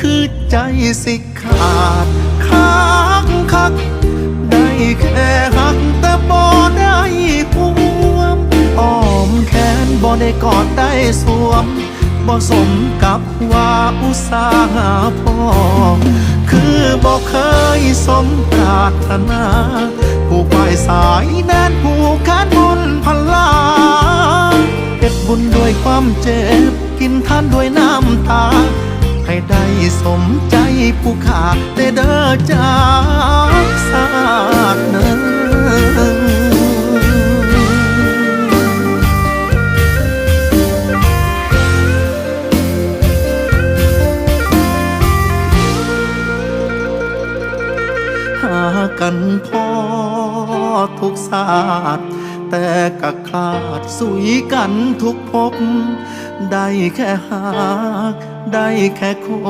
คือใจสิขาดคักคัก ได้แค่หักแต่บ่ได้ห่วมอ้อมแขนบ่ได้กอดได้สวมบ่สมกับว่าอุตสาหะพ่อคือบ่เคยสมปรารถนา ผู้ปายสายแน่นผู้แขนบุญพลาเก็บบุญด้วยความเจ็บ กินทานด้วยน้ำตา ให้ได้ สมใจผู้ขาได้เด้อจากสาดเนินหากันพอทุกศาสตร์แต่กะขาดสุยกันทุกภพได้แค่หาก ได้แค่คบ